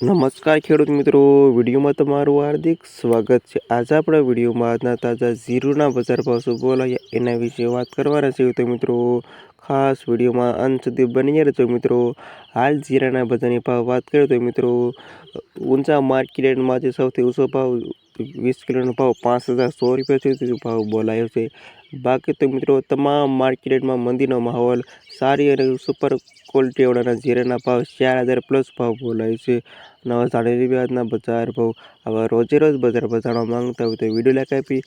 નમસ્કાર ખેડૂત મિત્રો, વિડીયોમાં તમારું હાર્દિક સ્વાગત છે. આજે આપણા વિડીયોમાં આજના તાજા ઝીરોના બજાર ભાવ શું બોલાયા એના વિશે વાત કરવાના છે તો મિત્રો, ખાસ વિડીયોમાં અંત સુધી બની રહેજો મિત્રો. હાલ જીરાના બજારની ભાવ વાત કરીએ તો મિત્રો, ઊંચા માર્કેટમાં જે સૌથી ઊંચો ભાવ વીસ કિલોનો ભાવ પાંચ હજાર સો રૂપિયા સુધી ભાવ બોલાયો છે. બાકી તો મિત્રો, તમામ માર્કેટમાં મંદીનો માહોલ, સારી અને સુપર ક્વોલિટીવાળાના જીરાના ભાવ ચાર હજાર પ્લસ ભાવ બોલાય છે. નવા જાણેલી રૂપિયાના બજાર ભાવ, આવા રોજે રોજ બજાર ભાવ માંગતા હોય તો વીડિયો લાઈક આપી,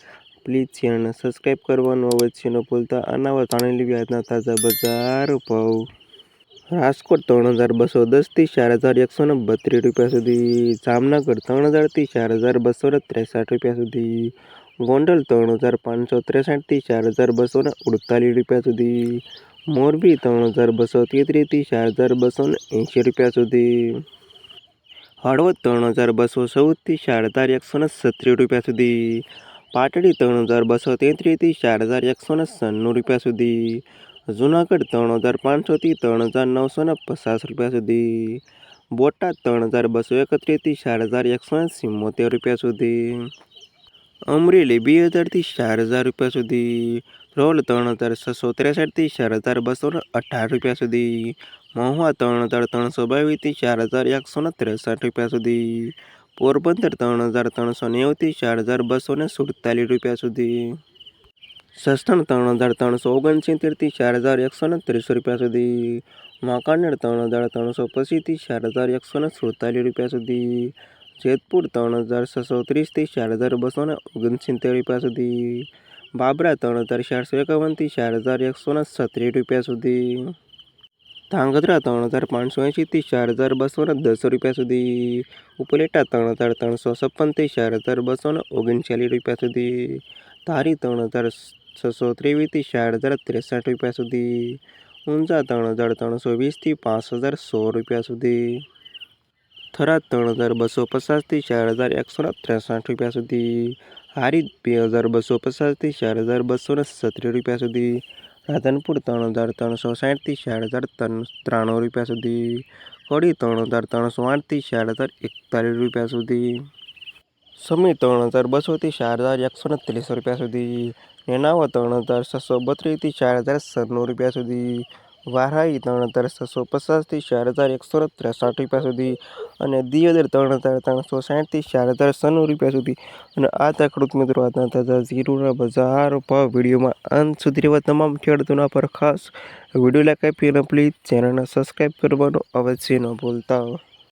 પ્લીઝ ચેનલને સબસ્ક્રાઈબ કરવાનું અવશ્ય ન ભૂલતા. અને નવા જાણેલી વ્યાજના તાજા બજાર ભાવ. રાજકોટ ત્રણ હજાર બસો દસથી ચાર હજાર એકસો ને બત્રીસ રૂપિયા સુધી, જામનગર ત્રણ હજારથી ચાર હજાર બસો ને ત્રેસઠ રૂપિયા સુધી, ગોંડલ ત્રણ હજાર પાંચસો ત્રેસઠથી ચાર હજાર બસો ને અડતાલીસ રૂપિયા સુધી, મોરબી ત્રણ હજાર બસો તેત્રીસથી ચાર હજાર બસો ને એંશી રૂપિયા સુધી, હળવદ ત્રણ હજાર બસો ચૌદથી ચાર હજાર એકસો ને સત્રીસ રૂપિયા સુધી, પાટડી ત્રણ હજાર બસો તેત્રીસથી ચાર હજાર એકસો ને સન્નું રૂપિયા સુધી જુનાગઢ ત્રણ હજાર પાંચસોથી ત્રણ હજાર નવસો ને પચાસ રૂપિયા સુધી. બોટાદ ત્રણ હજાર બસો એકત્રીસથી ચાર હજાર એકસો ને રૂપિયા સુધી. અમરેલી બે હજારથી ચાર હજાર રૂપિયા સુધી. રોલ ત્રણ હજાર છસો ત્રેસઠથી ચાર હજાર બસો અઢાર રૂપિયા સુધી. મહુવા ત્રણ હજાર ત્રણસો બાવીસથી ચાર હજાર એકસો ત્રેસઠ રૂપિયા સુધી. પોરબંદર ત્રણ હજાર ત્રણસો નેવુંથી ચાર હજાર બસો ને સુડતાલીસ રૂપિયા સુધી. સસ્તણ ત્રણ હજાર ત્રણસો ઓગણસિત્તેરથી ચાર હજાર એકસો ને ત્રીસ રૂપિયા સુધી. વાંકાનેર ત્રણ હજાર ત્રણસો પચીસથી ચાર હજાર એકસો ને સુડતાલીસ રૂપિયા સુધી. જેતપુર ત્રણ હજાર છસો ત્રીસથી ચાર હજાર બસો ને ઓગણસિત્તેર રૂપિયા સુધી. બાબરા ત્રણ હજાર ચારસો એકાવનથી ચાર હજાર એકસો ને છત્રીસ રૂપિયા સુધી. ધાંગધ્રા ત્રણ હજાર પાંચસો એંશીથી ચાર હજાર બસો ને દસ રૂપિયા સુધી. ઉપલેટા ત્રણ હજાર ત્રણસો છપ્પનથી ચાર હજાર બસો ને ઓગણચાલીસ રૂપિયા સુધી. ધારી ત્રણ હજાર છસો ત્રેવીસથી ચાર હજાર ત્રેસઠ રૂપિયા સુધી. ઊંઝા ત્રણ હજાર ત્રણસો વીસથી પાંચ હજાર સો રૂપિયા સુધી. થરાદ ત્રણ હજાર બસો પચાસથી ચાર હજાર એકસો ને ત્રેસઠ રૂપિયા સુધી. હારીજ બે હજાર બસો પચાસથી ચાર હજાર બસો ને સત્રીસ રૂપિયા સુધી. રાધનપુર ત્રણ હજાર ત્રણસો સાઠથી ચાર હજાર ત્રાણું રૂપિયા સુધી. કડી ત્રણ હજાર ત્રણસો આઠથી ચાર હજાર એકતાલીસ રૂપિયા સુધી. સમી ત્રણ હજાર બસોથી ચાર હજાર એકસો ને ત્રીસ રૂપિયા સુધી. નેનાવા ત્રણ હજાર છસો બત્રીસથી ચાર હજાર સન્નું રૂપિયા સુધી. વારાઈ ત્રણ હજાર છસો પચાસથી ચાર હજાર એકસો ને ત્રેસઠ રૂપિયા સુધી અને દિયોદર ત્રણ હજાર ત્રણસો સાઠથી ચાર હજાર સન્નું રૂપિયા સુધી. અને આ હતા ખેડૂત મિત્રો આજના તાજા ઝીરોના બજાર ભાવ વિડીયોમાં અંત સુધી રહેવા તમામ ખેડૂતોના પર ખાસ વીડિયો લાઈક આપી પ્લીઝ ચેનલને સબસ્ક્રાઈબ કરવાનું અવશ્ય ન ભૂલતા.